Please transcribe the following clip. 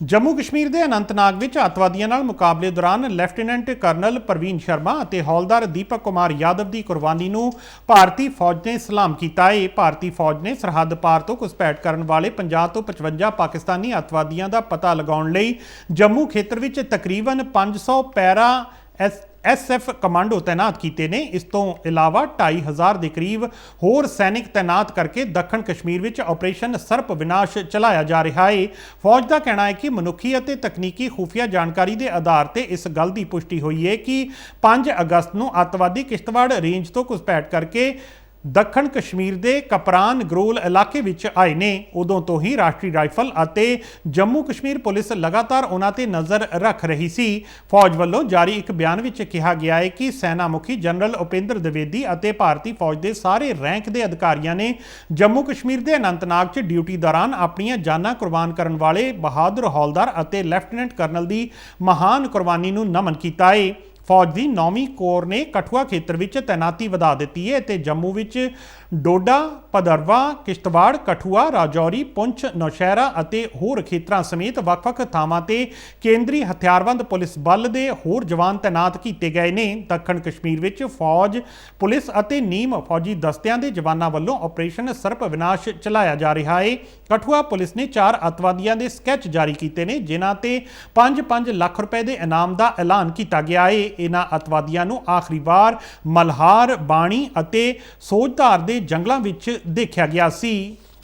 ਜੰਮੂ ਕਸ਼ਮੀਰ ਦੇ ਅਨੰਤਨਾਗ ਵਿੱਚ ਅੱਤਵਾਦੀਆਂ ਨਾਲ ਮੁਕਾਬਲੇ ਦੌਰਾਨ ਲੈਫਟੀਨੈਂਟ ਕਰਨਲ ਪ੍ਰਵੀਨ ਸ਼ਰਮਾ ਅਤੇ ਹੌਲਦਾਰ ਦੀਪਕ ਕੁਮਾਰ ਯਾਦਵ ਦੀ ਕੁਰਬਾਨੀ ਨੂੰ ਭਾਰਤੀ ਫੌਜ ਨੇ ਸਲਾਮ ਕੀਤਾ। ਹੈ ਭਾਰਤੀ ਫੌਜ ਨੇ ਸਰਹੱਦ ਪਾਰ ਤੋਂ ਘੁਸਪੈਠ ਕਰਨ ਵਾਲੇ 50 ਤੋਂ 55 ਪਾਕਿਸਤਾਨੀ ਅੱਤਵਾਦੀਆਂ ਦਾ ਪਤਾ ਲਗਾਉਣ ਲਈ ਜੰਮੂ ਖੇਤਰ ਵਿੱਚ ਤਕਰੀਬਨ 500 ਪੈਰਾ ਐਸ ਐਸਐਫ ਕਮਾਂਡੋ ਤਾਇਨਾਤ ਕੀਤੇ ਨੇ। ਇਸ ਤੋਂ ਇਲਾਵਾ 2500 ਦੇ ਕਰੀਬ ਹੋਰ ਸੈਨਿਕ ਤਾਇਨਾਤ ਕਰਕੇ ਦੱਖਣ ਕਸ਼ਮੀਰ ਵਿੱਚ ਆਪਰੇਸ਼ਨ ਸਰਪ ਵਿਨਾਸ਼ ਚਲਾਇਆ ਜਾ ਰਿਹਾ ਹੈ ਫੌਜ ਦਾ ਕਹਿਣਾ ਹੈ ਕਿ ਮਨੁੱਖੀ ਅਤੇ ਤਕਨੀਕੀ ਖੁਫੀਆ ਜਾਣਕਾਰੀ ਦੇ ਆਧਾਰ ਤੇ ਇਸ ਗੱਲ ਦੀ ਪੁਸ਼ਟੀ ਹੋਈ ਹੈ ਕਿ 5 ਅਗਸਤ ਨੂੰ ਅੱਤਵਾਦੀ ਕਿਸ਼ਤਵਾੜ ਰੇਂਜ ਤੋਂ ਘੁਸਪੈਠ ਕਰਕੇ ਦੱਖਣ ਕਸ਼ਮੀਰ ਦੇ ਕਪਰਾਨ ਗਰੋਲ ਇਲਾਕੇ ਵਿੱਚ ਆਏ ਨੇ। ਉਦੋਂ ਤੋਂ ਹੀ ਰਾਸ਼ਟਰੀ ਰਾਈਫਲ ਅਤੇ ਜੰਮੂ ਕਸ਼ਮੀਰ ਪੁਲਿਸ ਲਗਾਤਾਰ ਉਹਨਾਂ ਤੇ ਨਜ਼ਰ ਰੱਖ ਰਹੀ ਸੀ। ਫੌਜ ਵੱਲੋਂ ਜਾਰੀ ਇੱਕ ਬਿਆਨ ਵਿੱਚ ਕਿਹਾ ਗਿਆ ਹੈ ਕਿ ਸੈਨਾ ਮੁਖੀ ਜਨਰਲ ਉਪਿੰਦਰ ਦਵੇਦੀ ਅਤੇ ਭਾਰਤੀ ਫੌਜ ਦੇ ਸਾਰੇ ਰੈਂਕ ਦੇ ਅਧਿਕਾਰੀਆਂ ਨੇ ਜੰਮੂ ਕਸ਼ਮੀਰ ਦੇ ਅਨੰਤਨਾਗ 'ਚ ਡਿਊਟੀ ਦੌਰਾਨ ਆਪਣੀਆਂ ਜਾਨਾਂ ਕੁਰਬਾਨ ਕਰਨ ਵਾਲੇ ਬਹਾਦਰ ਹੌਲਦਾਰ ਅਤੇ ਲੈਫਟੀਨੈਂਟ ਕਰਨਲ ਦੀ ਮਹਾਨ ਕੁਰਬਾਨੀ ਨੂੰ ਨਮਨ ਕੀਤਾ ਹੈ। ਫੌਜ ਦੀ 9ਵੀਂ ਕੋਰ ਨੇ ਕਠੂਆ ਖੇਤਰ ਵਿੱਚ ਤੈਨਾਤੀ ਵਧਾ ਦਿੱਤੀ ਹੈ ਤੇ ਜੰਮੂ ਵਿੱਚ ਡੋਡਾ ਪਦਰਵਾ ਕਿਸ਼ਤਵਾੜ, ਕਠੂਆ, ਰਾਜੌਰੀ, ਪੁੰਛ, ਨੌਸ਼ਹਿਰਾ ਅਤੇ ਹੋਰ ਖੇਤਰਾਂ ਸਮੇਤ ਵੱਖ-ਵੱਖ ਥਾਵਾਂ ਤੇ ਕੇਂਦਰੀ ਹਥਿਆਰਬੰਦ ਪੁਲਿਸ ਬਲ ਦੇ ਹੋਰ ਜਵਾਨ ਤੈਨਾਤ ਕੀਤੇ ਗਏ ਨੇ। ਦੱਖਣ ਕਸ਼ਮੀਰ ਵਿੱਚ ਫੌਜ, ਪੁਲਿਸ ਅਤੇ ਨੀਮ ਫੌਜੀ ਦਸਤਿਆਂ ਦੇ ਜਵਾਨਾਂ ਵੱਲੋਂ ਆਪਰੇਸ਼ਨ ਸਰਪ ਵਿਨਾਸ਼ ਚਲਾਇਆ ਜਾ ਰਿਹਾ ਹੈ। ਕਠੂਆ ਪੁਲਿਸ ਨੇ ਚਾਰ ਅਤਵਾਦੀਆਂ ਦੇ ਸਕੈਚ ਜਾਰੀ ਕੀਤੇ ਨੇ, ਜਿਨ੍ਹਾਂ ਤੇ 5-5 ਲੱਖ ਰੁਪਏ ਦੇ ਇਨਾਮ ਦਾ ਐਲਾਨ ਕੀਤਾ ਗਿਆ ਹੈ। ਇਹਨਾਂ ਅਤਵਾਦੀਆਂ ਨੂੰ ਆਖਰੀ ਵਾਰ ਮਲਹਾਰ, ਬਾਣੀ ਅਤੇ ਸੋਜਧਾਰ ਦੇ ਜੰਗਲਾਂ ਵਿੱਚ ਦੇਖਿਆ ਗਿਆ ਸੀ।